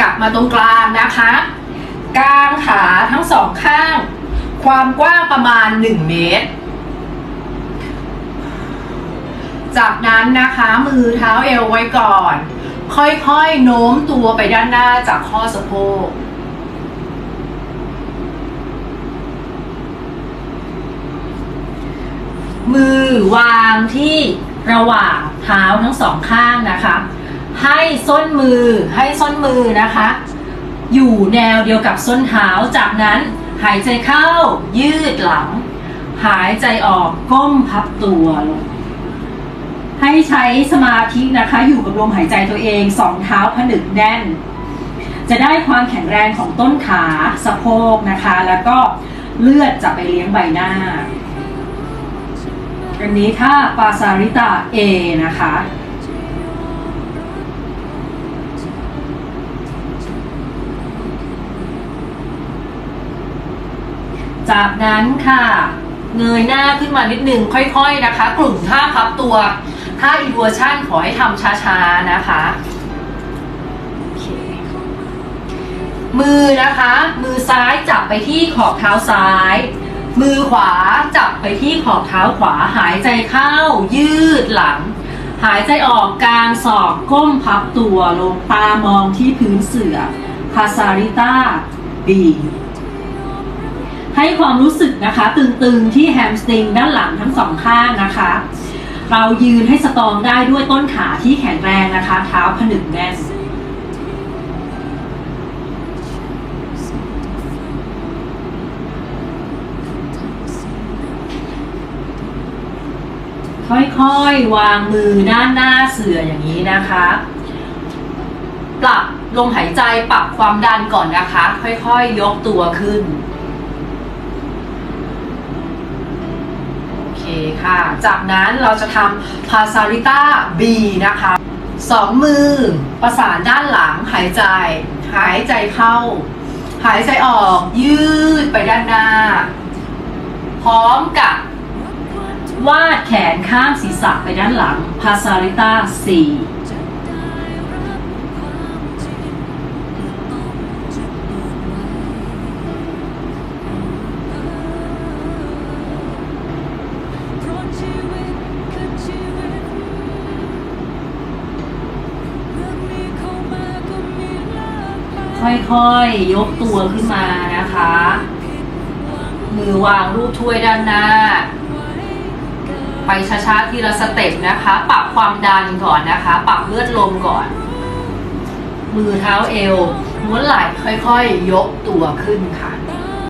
กลับมาตรงกลางนะคะกางขาทั้งสองข้าง ความกว้างประมาณ 1 เมตร จากนั้นนะคะมือเท้าเอวไว้ก่อน ค่อยๆโน้มตัวไปด้านหน้าจากข้อสะโพกมือวางที่ระหว่างเท้าทั้งสองข้างนะคะ ให้ส้นมือให้ส้นมือนะคะ อยู่แนวเดียวกับส้นเท้า จากนั้นหายใจเข้ายืดหลัง หายใจออกก้มพับตัวลงให้ใช้สมาธินะคะ อยู่กับลมหายใจตัวเองสองเท้าผนึกแน่น จะได้ความแข็งแรงของต้นขาสะโพกนะคะ แล้วก็เลือดจะไปเลี้ยงใบหน้าอันนี้ถ้าปาซาริตา A นะคะ จากนั้นค่ะ เงยหน้าขึ้นมานิดนึงค่อยๆนะคะ กลุ่มท่าพับตัวท่าอีเวอร์ชั่นขอให้ทำช้าๆนะคะ มือนะคะ มือซ้ายจับไปที่ขอบเท้าซ้าย มือขวาจับไปที่ขอบเท้าขวาหายใจเข้า ยืดหลัง หายใจออกกลางศอกก้มพับตัวลงตามองที่พื้นเสื่อพาซาริต้าบี ให้ความรู้สึกนะคะตึงๆที่แฮมสตริงด้านหลังทั้งสองข้างนะคะ เรายืนให้สตรองได้ด้วยต้นขาที่แข็งแรงนะคะ เท้าผนึกแน่นค่อยๆ วางมือด้านหน้าเสืออย่างนี้นะคะ ปรับลมหายใจปรับความดันก่อนนะคะ ค่อยๆ ยกตัวขึ้น โอเค่ะ จากนั้นเราจะทำพาซาริต้า B นะคะสองมือประสานด้านหลังหายใจ หายใจเข้า หายใจออกยืดไปด้านหน้า พร้อมกับ วาดแขนข้างศีรษะไปด้านหลังพาซาริต้า 4 ค่อยๆยกตัวขึ้นมานะคะ มือวางรูปถ้วยด้านหน้า ไปช้าๆทีละสเต็ปนะคะ ปรับความดันก่อนนะคะ ปรับเลือดลมก่อน มือเท้าเอวม้วนไหล่ค่อยๆยกตัวขึ้นค่ะ